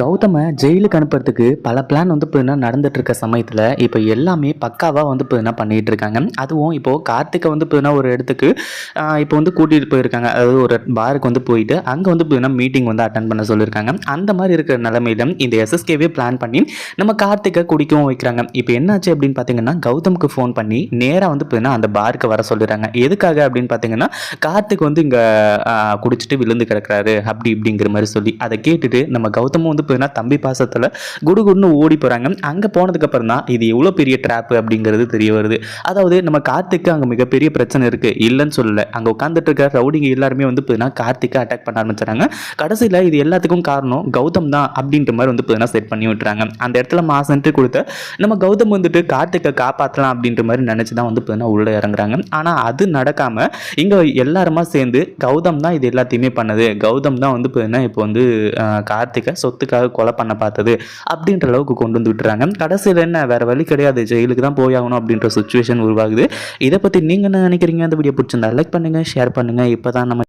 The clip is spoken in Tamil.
கௌதமை ஜெயிலுக்கு அனுப்புறதுக்கு பல பிளான் வந்து இப்போ நடந்துட்டு இருக்க சமயத்தில் இப்போ எல்லாமே பக்காவாக வந்து இப்போ என்ன பண்ணிட்டு இருக்காங்க. அதுவும் இப்போது கார்த்திகை வந்து இப்போ ஒரு இடத்துக்கு இப்போ வந்து கூட்டிகிட்டு போயிருக்காங்க. அதாவது ஒரு பாருக்கு வந்து போயிட்டு அங்கே வந்து இப்போ மீட்டிங் வந்து அட்டன் பண்ண சொல்லியிருக்காங்க அந்த மாதிரி இருக்கிற நிலமையில இந்த எஸ்எஸ்கேவே பிளான் பண்ணி நம்ம கார்த்திகை குடிக்கவும் வைக்கிறாங்க. இப்போ என்னாச்சு அப்படின்னு பார்த்தீங்கன்னா கௌதமுக்கு ஃபோன் பண்ணி நேராக வந்து இப்போ அந்த பாருக்கு வர சொல்லிடுறாங்க. எதுக்காக அப்படின்னு பார்த்தீங்கன்னா கார்த்திக் வந்து இங்கே குடிச்சிட்டு விழுந்து கிடக்குறாரு அப்படி இப்படிங்கிற மாதிரி சொல்லி அதை கேட்டுட்டு நம்ம கௌதமும் வந்து தம்பி பாசத்தில் குடுகுடுன்னு ஓடி போகிறாங்க அங்கே போனதுக்கப்புறம் தான் இது எவ்வளோ பெரிய ட்ராப்பு அப்படிங்கிறது தெரிய வருது. அதாவது நம்ம கார்த்திக்கு அங்கே மிகப்பெரிய பிரச்சனை இருக்குது இல்லைன்னு சொல்லலை. அங்கே உட்காந்துட்டு இருக்க ரவுடிங்க எல்லாருமே வந்து போயின்னா கார்த்திக்கை அட்டாக் பண்ண ஆரம்பிச்சாங்க கடைசியில் இது எல்லாத்துக்கும் காரணம் கௌதம் தான் அப்படின்ற மாதிரி வந்து போயின்னா செட் பண்ணி விட்டுறாங்க. அந்த இடத்துல மாசன்ட்டு கொடுத்த நம்ம கௌதம் வந்துட்டு கார்த்திகை காப்பாற்றலாம் அப்படின்ற மாதிரி நினச்சி தான் வந்து பார்த்தீங்கன்னா உள்ளே இறங்குறாங்க. ஆனால் அது நடக்காமல் இங்கே எல்லாருமா சேர்ந்து கௌதம் தான் இது எல்லாத்தையுமே பண்ணது. கௌதம் தான் வந்து பார்த்தீங்கன்னா இப்போ வந்து கார்த்திகை சொத்து சொத்துக்காக கொலை பண்ண பார்த்தது அப்படின்ற அளவுக்கு கொண்டு வந்து விட்டுறாங்க. கடைசியில் என்ன? வேற வழி கிடையாது. ஜெயிலுக்கு தான் போயாகணும் அப்படின்ற சுச்சுவேஷன் உருவாகுது. இதை பற்றி நீங்கள் என்ன நினைக்கிறீங்க? அந்த வீடியோ பிடிச்சிருந்தா லைக் பண்ணுங்கள் ஷேர் பண்ணுங்கள் இப்போ தான் நம்ம